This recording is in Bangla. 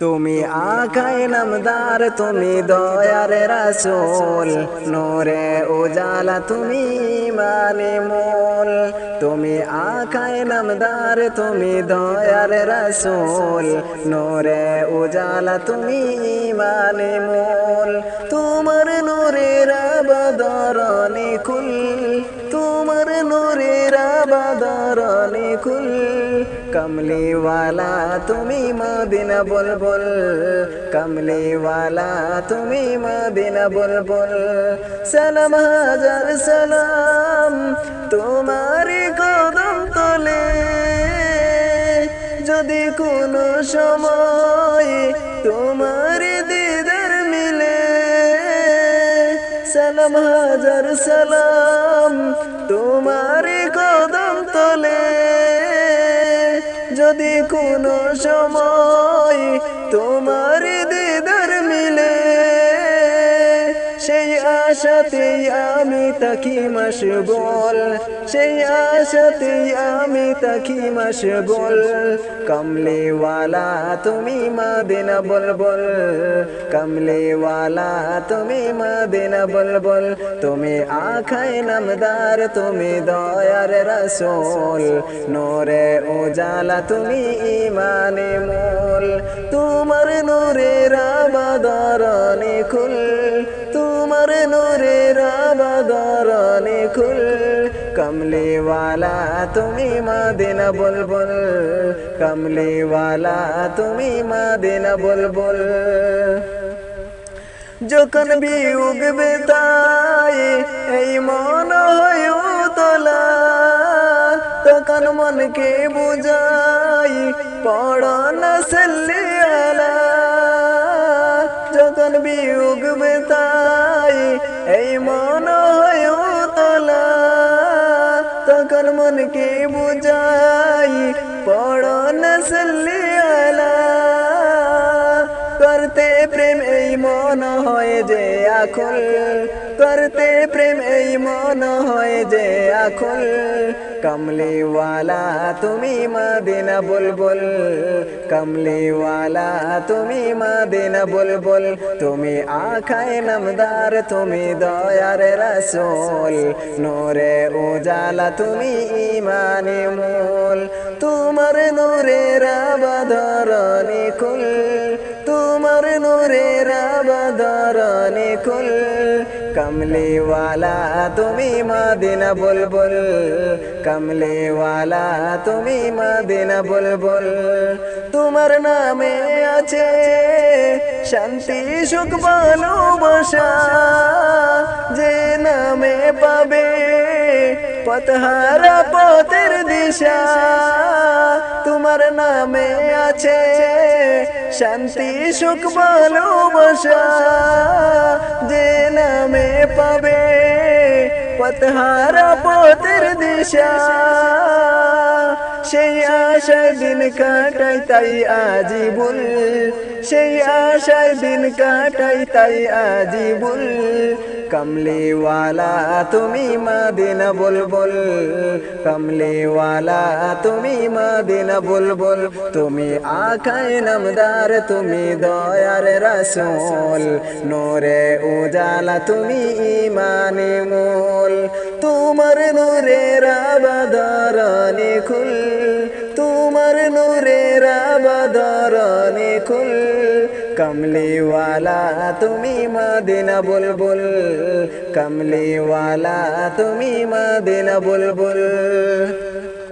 তুমি আখায় নামদার, তুমি দয়ার রাসূল। নূরে উজালা তুমি মানে মোল। তুমি আখায় নামদার, তুমি দয়ার রাসূল। নূরে উজালা তুমি মানে মোল। তোমার নূরের আবাদরণে কুল। তোমার নূরের আবাদরণে কুল। কমলিওয়ালা তুমি মদিনা বুলবুল কমলিওয়ালা তুমি মদিনা বুলবুল সালাম হাজার সালাম তোমারি কদম তলে যদি কোনো সময় তোমার দিদার মিলে সালাম হাজার সালাম তোমারি যদি কোনো সময় তোমার সেই আশাতেই আমি তাকি মশগুল। সেই আশাতেই আমি তাকি মশগুল। কমলিওয়ালা তুমি মদিনা বুলবুল। কমলিওয়ালা তুমি মদিনা বুলবুল। তুমি আখায় নামদার, তুমি দয়ার রসুল। নূরে উজালা তুমি ইমানে মূল। তোমার নূরের আবাদরণে খুল নূরের আবাদরণে খুল কমলিওয়ালা তুমি মদিনা বুলবুল কমলিওয়ালা তুমি মদিনা বুলবুল যখন বিয়োগ বেতাই এই মন হয় তোলা তখন মনকে বুঝাই পড়ন সেল্লি আলা যখন বিয়োগ বেতাই এই মন হয় তোলা তখন মনকে বুঝাই পড়ন নসলি আলা করতে প্রেম এই মন হয় যে আকুল করতে প্রেম এই মন হয় যে আকুল। কমলিওয়ালা, তুমি মদিনা বুলবুল। কমলিওয়ালা, তুমি মদিনা বুলবুল। তুমি আখায় নামদার, তুমি দয়ার রসুল। নূরে উজালা, তুমি ইমানে মূল। তোমার নূরের আবাদরণে কুল তোমার নূরের আবাদরণে কুল কমলিওয়ালা তুমি মদিনা বুলবুল কমলিওয়ালা তুমি মদিনা বুলবুল তোমার নামে আছে শান্তি সুখ ভালোবাসা যে নামে পাবে পথহারা পথের দিশা, তোমার নামে আছে শান্তি, সুখ, ভালোবাসা, যে নামে পাবে পথহারা পথের দিশা, সেই আশায় দিন কাটাই তাই আজীবুল সেই আশায় দিন কাটাই তাই আজীবুল কমলিওয়ালা, তুমি মদিনা বুলবুল। কমলিওয়ালা, তুমি মদিনা বুলবুল। তুমি আখায় নামদার, তুমি দয়ার রসুল। নূরে উজালা, তুমি ইমানে মূল। তোমার নূরের আবাদরণে খুল। নূরের আবাদরণে খুল কমলিওয়ালা তুমি মদিনা বুলবুল। কমলিওয়ালা তুমি মদিনা বুলবুল।